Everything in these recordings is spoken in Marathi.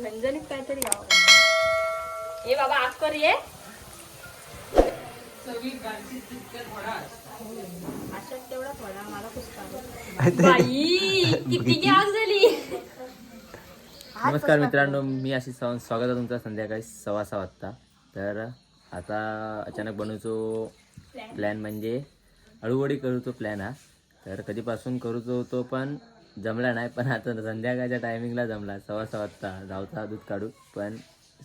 झणझणीत काहीतरी यावं ए बाबा आग कर ये. अशात तेवढा थोडा मला खुश बाई किती आग झाली. नमस्कार मित्रांनो मी अशी स्वा- स्वागत आहे तुमचं संध्याकाळी सव्वा सहा वाजता. तर आता अचानक बनवतो प्लॅन म्हणजे अळूवडी करूचो प्लॅन हा. तर कधीपासून करूचो होतो पण जमला नाही पण आता संध्याकाळच्या टायमिंगला जमला. सव्वा सहा वाजता धावता दूध काढू पण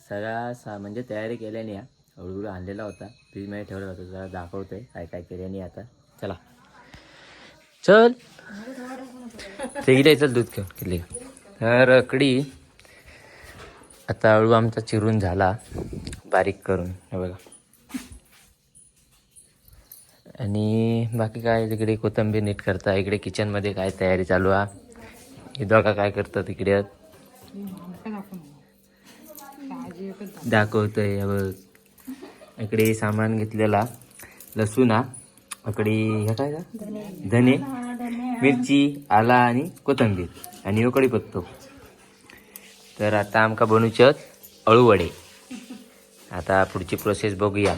सगळा सा म्हणजे तयारी केल्याने या हळूहळू आणलेला होता. फ्रीजमध्ये ठेवला होता जरा दाखवतोय काय काय केल्याने आता. चला. चल. ते चल दूध घेऊन किती रकडी आता हळू आमचा चिरून झाला. बारीक करून हे बघा. आणि बाकी काय तिकडे कोथंबीर नीट करता इकडे किचनमध्ये काय तयारी चालू आहे? हे दोघा काय करतात तिकडे दाखवतंय बघ. इकडे सामान घेतलेला लसूण हा इकडे हे काय का धने मिरची आला आणि कोथंबीर आणि उकडी पत्तो. तर आता आमका बनवचे अळूवडे. आता पुढची प्रोसेस बघूया.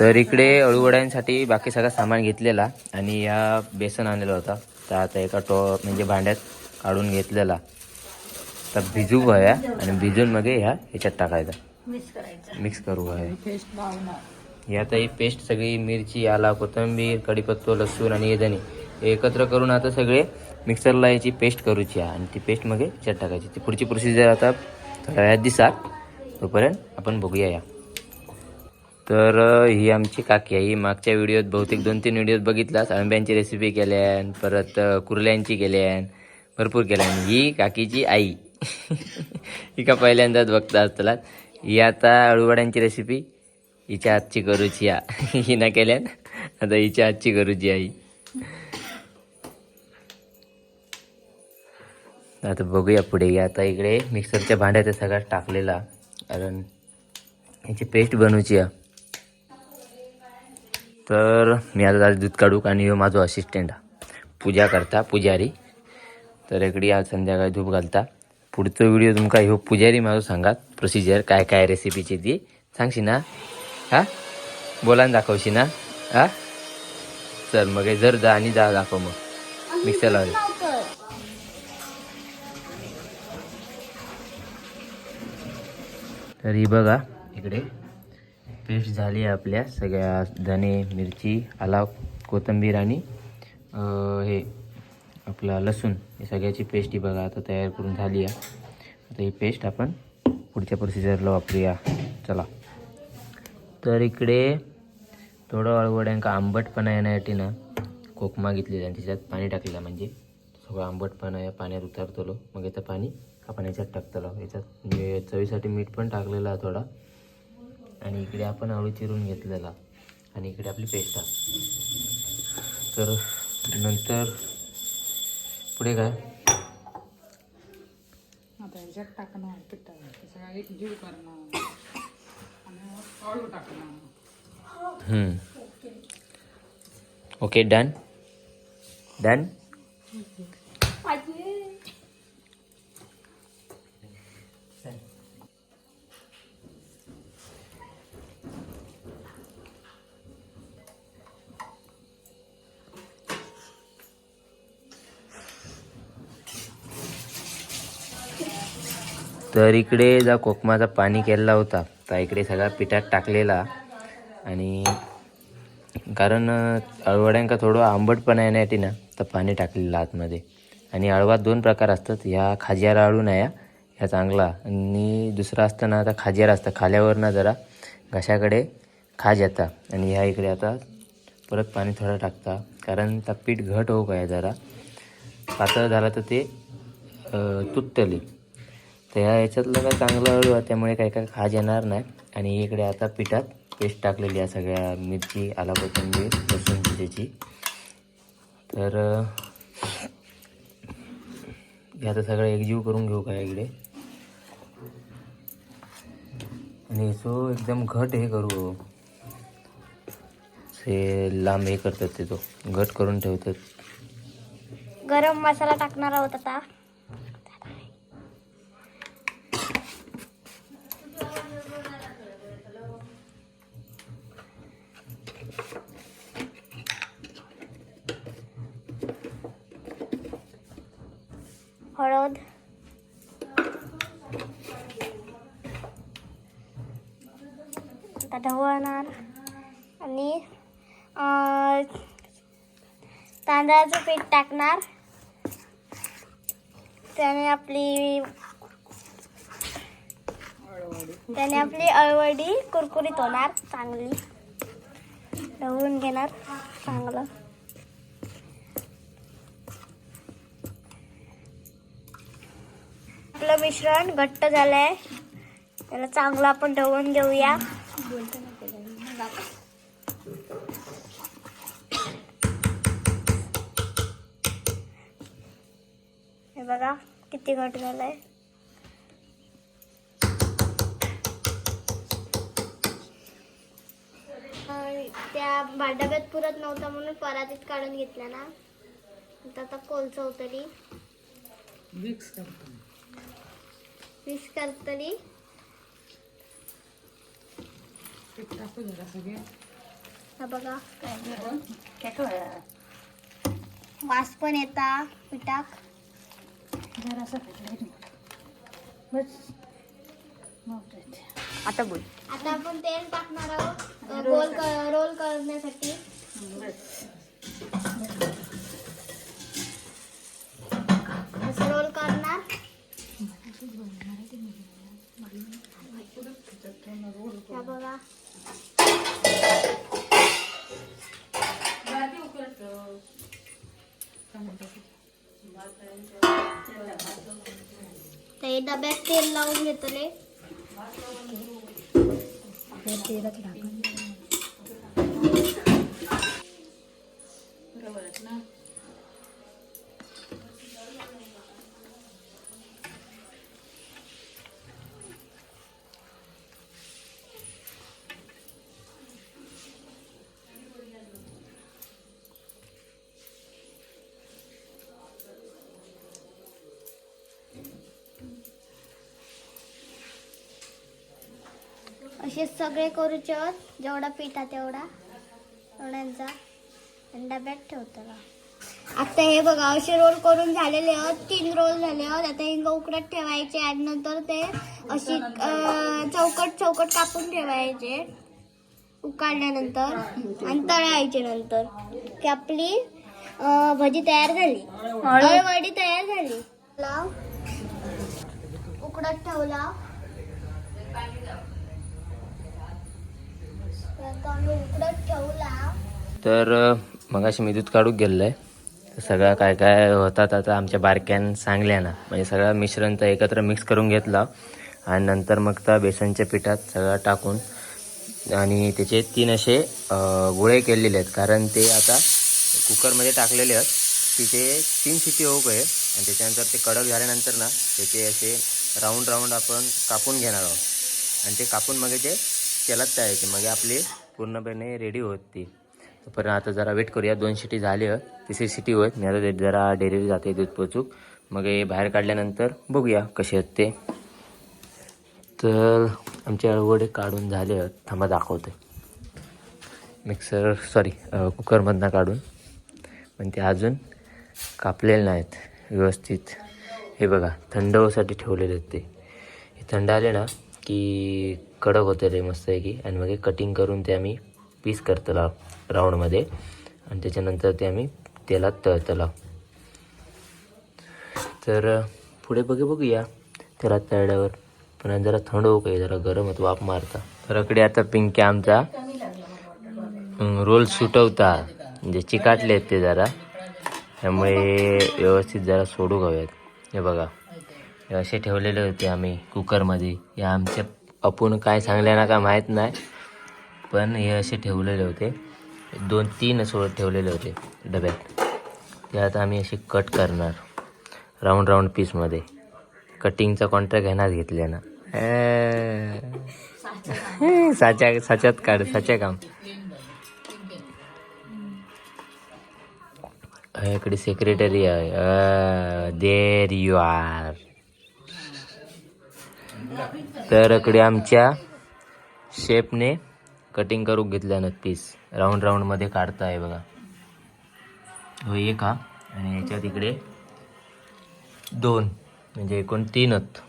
तर इकडे अळूवड्यांसाठी बाकी सगळं सामान घेतलेला आणि या बेसन आणलेला होता. तर आता एका टो म्हणजे भांड्यात काढून घेतलेला. तर भिजू हव्या आणि भिजून मग ह्या ह्याच्यात टाकायचा. मिक्स करू हव्या ही आता ही पेस्ट सगळी मिरची आला कोथिंबीर कढीपत्तो लसूण आणि हे धने एकत्र करून आता सगळे मिक्सरला याची पेस्ट करूची आहे. आणि ती पेस्ट मग याच्यात टाकायची. ती पुढची प्रोसिजर आता थोड्या वेळात दिसा तोपर्यंत आपण बघूया या. तर ही आमची काकी आहे. ही मागच्या व्हिडिओत बहुतेक दोन तीन व्हिडिओत बघितलास. आंब्यांची रेसिपी केल्यान परत कुर्ल्यांची केल्यान भरपूर केल्यान. ही काकीची आई. ही का पहिल्यांदाच बघता असतला ही आता अळूवड्यांची रेसिपी हिच्या हातची करूची या. ही ना केल्यान आता हिच्या हातची करूची आई. आता बघूया पुढे. या आता इकडे मिक्सरच्या भांड्यात हे सगळं टाकलेला. कारण ह्याची पेस्ट बनवूची आहे तर मी आता दूध काढू आणि ह्यो माझो असिस्टंट पूजा करता पुजारी. तर इकडे आज संध्याकाळी धूप घालता. पुढचो व्हिडिओ तुमका ह्यो पुजारी माझो सांगात. प्रोसिजर काय काय रेसिपीची ती. सांगशी ना? हा? बोलान दाखवशी ना? हा? चल मग हे जर जा आणि जा दाखव मग. मिक्सर लावले तर ही बघा इकडे. पेस्ट झाली आहे आपल्या. सगळ्या धने मिरची आला कोथिंबीर आणि हे आपला लसूण. हे सगळ्याची पेस्ट ही बघा आता तयार करून झाली आहे. आता ही पेस्ट आपण पुढच्या प्रोसिजरला वापरूया. चला. तर इकडे थोडं अळवड्यांका आंबटपणा येण्यासाठी ना कोकमा घेतलेला आणि त्याच्यात पाणी टाकलेलं म्हणजे. सगळं आंबटपणा या पाण्यात उतरतलो. मग याचं पाणी आपण याच्यात टाकतलो. याच्यात म्हणजे चवीसाठी मीठ पण टाकलेलं आहे थोडा. आणि इकडे आपण अळू चिरून घेतलेला. आणि इकडे आपली पेस्ट तर नंतर पुढे काय? आता ह्याच्यात टाकणार पिठात सगळा एक जीव करणार. आणि मग अळू टाकणार. हम्म. Okay done? डन? तर इकडे जा कोकमाचा पाणी केलेला होता. तर इकडे सगळा पिठात टाकलेला. आणि कारण अळवड्यांका थोडं आंबटपणा येण्यासाठी ना तर पाणी टाकलेलं आतमध्ये. आणि अळवात दोन प्रकार असतात. ह्या खाज्यार अळू नाही ह्या चांगला. आणि दुसरा असतं ना आता खाज्यार असतं. खाल्यावर ना जरा घशाकडे खाज येता. आणि ह्या इकडे आता परत पाणी थोडं टाकता. कारण त्या पीठ घट होऊ काय जरा. पातळ झाला तर ते तुटतली तर ह्या ह्याच्यातलं काय चांगलं हळू आहे त्यामुळे काही काय खाज येणार नाही. आणि इकडे आता पिठात पेस्ट टाकलेली आहे सगळ्या मिरची आला कोथिंबीर लसूणची त्याची तर हे आता सगळं एकजीव करून घेऊ का इकडे. आणि सो एकदम घट हे करू. ते लांब हे करतात ते तो. घट करून ठेवतात. गरम मसाला टाकणार आहोत आता. हळद. आता ढवळणार आणि तांदळाचं पीठ टाकणार. त्याने आपली त्याने आपली अळवडी कुरकुरीत होणार चांगली. ढवळून घेणार चांगलं. आपलं मिश्रण घट्ट झालंय. त्याला चांगलं आपण ढवळून घेऊया हे बघा किती घट झालंय. अं, त्या डब्यात पुरत नव्हता म्हणून परातीत काढून घेतला ना. आता आता कोलचं तरी. मिक्स करतो मिक्स करतली पीठ टाकू जरा सगळे हा बघा वास पण येता पिठाक जरासा बस. आता बोल. आता आपण तेल टाकणार आहोत क- रोल करण्यासाठी. डब्यात तेल लावून घेतले असे सगळे करूचे आहेत जेवढा पिठा तेवढा. एवढ्यांचा. आणि डब्यात ठेवतो आता हे बघा असे रोल करून झालेले आहेत. तीन रोल झाले आहेत. आता हिंग उकडत ठेवायचे आणि नंतर ते अशी चौकट चौकट कापून ठेवायचे. उकाळल्यानंतर आणि तळायचे नंतर. की आपली भजी तयार झाली. अळवडी तयार झाली. उकडत ठेवला आता आम्ही उकडत ठेवला तर मगाशी मी दूध काढून गेलेलं आहे सगळं काय काय होतात आता आमच्या बारक्यान सांगल्या ना. म्हणजे सगळं मिश्रण तर एकत्र मिक्स करून घेतला. आणि नंतर मग त्या बेसनच्या पिठात सगळं टाकून आणि त्याचे तीन असे गोळे केलेले आहेत. कारण ते आता कुकरमध्ये टाकलेले आहेत. तिथे तीन शिटी होऊ आहे. आणि त्याच्यानंतर ते कडक झाल्यानंतर ना त्याचे असे राऊंड राऊंड आपण कापून घेणार आहोत. आणि ते कापून मग ते तेलात तळायचे. मग आपली पूर्णपणे रेडी होत ती. पण आता जरा वेट करूया. दोन शिटी झाली तिसरी शिटी होत मी आता ते जरा डेअरीला जाते दूध पोचूक. मग हे बाहेर काढल्यानंतर बघूया कसे आहेत ते. तर आमचे अळवडे काढून झाले आहेत. थांबा दाखवते. मिक्सर सॉरी कुकरमधनं काढून. पण ते अजून कापलेले नाहीत. व्यवस्थित. हे बघा थंड ठेवलेले आहेत ते. हे थंड आले ना की कडक होते रे मस्तपैकी. आणि मग कटिंग करून ते आम्ही पीस करतला राऊंडमध्ये आणि त्याच्यानंतर ते आम्ही तेलात तळतला. तर पुढे बघे बघूया. तेलात तळल्यावर पण जरा थंड होऊ काही जरा गरम होत वाफ मारता. तर आता पिंकी आमचा रोल सुटवता. म्हणजे चिकाटले आहेत ते जरा. त्यामुळे व्यवस्थित जरा सोडू घाव्यात हे बघा. असे ठेवलेले होते आम्ही कुकरमध्ये या आमच्या अपून काय सांगल्या ना का माहीत नाही. पण हे असे ठेवलेले होते. दोन तीन असं ठेवलेले होते डब्यात. ते आता आम्ही असे कट करणार. राऊंड राऊंड पीसमध्ये कटिंगचा कॉन्ट्रॅक्ट घेणार घेतले ना. साच्या साच्यात काढ साच्या काम. इकडे सेक्रेटरी आहे. देर यू आर तर इकडे आमच्या शेपने कटिंग करून घेतल्यानं पीस राऊंड राऊंडमध्ये काढता आहे बघा. हो एक हा आणि याच्या तिकडे दोन म्हणजे एकूण तीनच.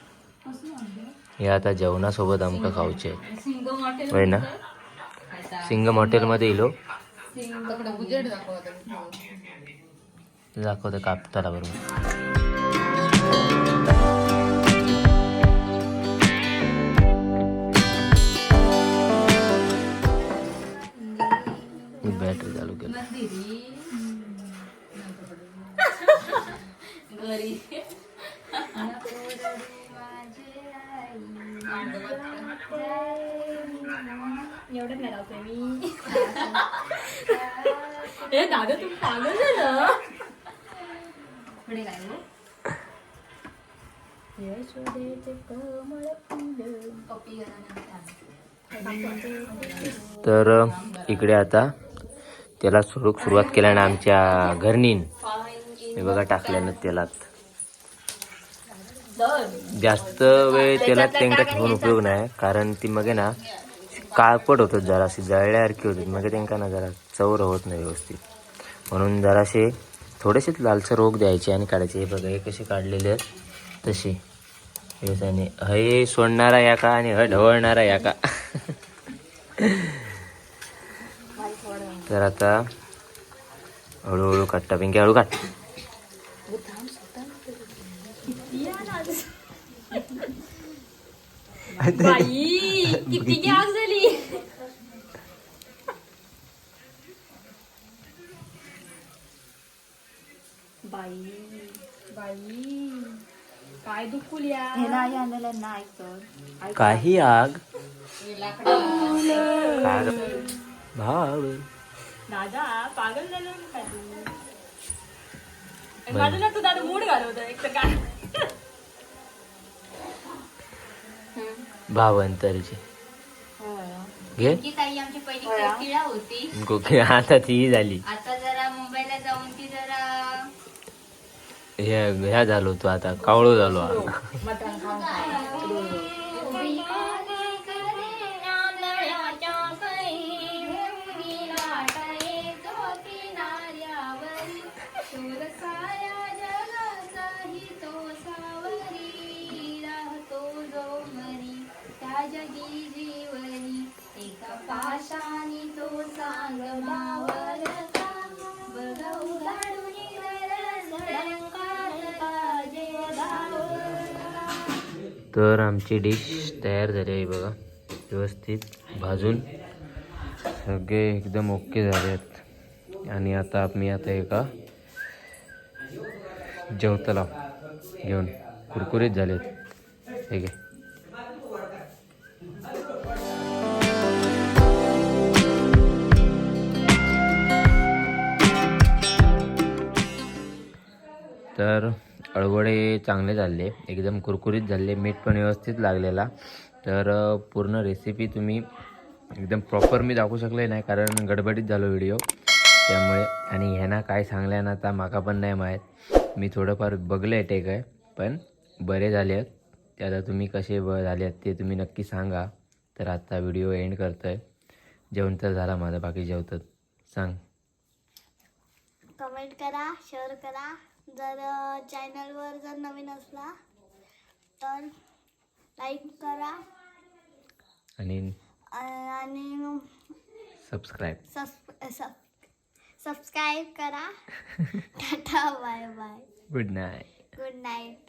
हे आता जेवणासोबत आमका खाऊचे होय ना? सिंगम हॉटेलमध्ये येलो हो. दाखवतं कापताला बरोबर. बॅटरी चालू केलं. दादा. तू पागल झालं. पुढे काय तर इकडे आता त्याला सुरू सुरुवात केल्यानं आमच्या घरणीन हे बघा टाकल्यानं तेलात. जास्त वेळ तेलात त्यांका ठेवून उपयोग नाही कारण ती मग ना काळपट होतात जराशी जळल्यासारखी होतात. मग त्यांका ना जरा चव होत नाही व्यवस्थित. म्हणून जराशे थोडेसेच लालसर रोग द्यायचे आणि काढायचे. हे बघा हे कसे काढलेले आहेत. तसे. हे त्याने हे सोडणारा या का आणि ह ढवळणारा या का? तर आता हळूहळू काढता. पिंकी हळू काढ. बाई किती गॅस झाली. बाई बाई काय दुखुल्या? काही आग. काय भाव दादा पागल झालं का तू? आणि माझं ना तू दादा मूड घालवत एक तर काय? भावंतरची. घे. ताई आमची पहिली किळा होती. कोकी आता ती झाली. आता जरा मुंबईला जाऊन ती जरा ह्या ह्या झालो तू आता. कावळो झालो आता. जगी तर आमची डिश तयार झाली आहे बघा. व्यवस्थित भाजून. सगळे एकदम ओके झाले आहेत आणि आता मी आता एका जेवतला घेऊन कुरकुरीत झालेत. ठीक आहे तर अळवडे चांगले झाले एकदम कुरकुरीत झाले मीठ पण व्यवस्थित लागलेला. तर पूर्ण रेसिपी तुम्ही एकदम प्रॉपर मी दाखवू शकले नाही कारण गडबडीत झालो व्हिडिओ त्यामुळे आणि ह्यांना काय सांगल्या ना आता माका पण नाही माहीत. मी थोडंफार बघलं आहे ते काय पण बरे झाले आहेत. ते आता तुम्ही कसे ब झाले आहेत ते तुम्ही नक्की सांगा. तर आता व्हिडिओ एंड करतो आहे जेवण तर झाला माझा बाकी जेवतात सांग. कमेंट करा शेअर करा. जर चॅनलवर जर नवीन असला तर लाईक करा. आणि आणि सबस्क्राईब सबस्क्राईब सबस्क्राईब करा. Tata bye bye. Good night good night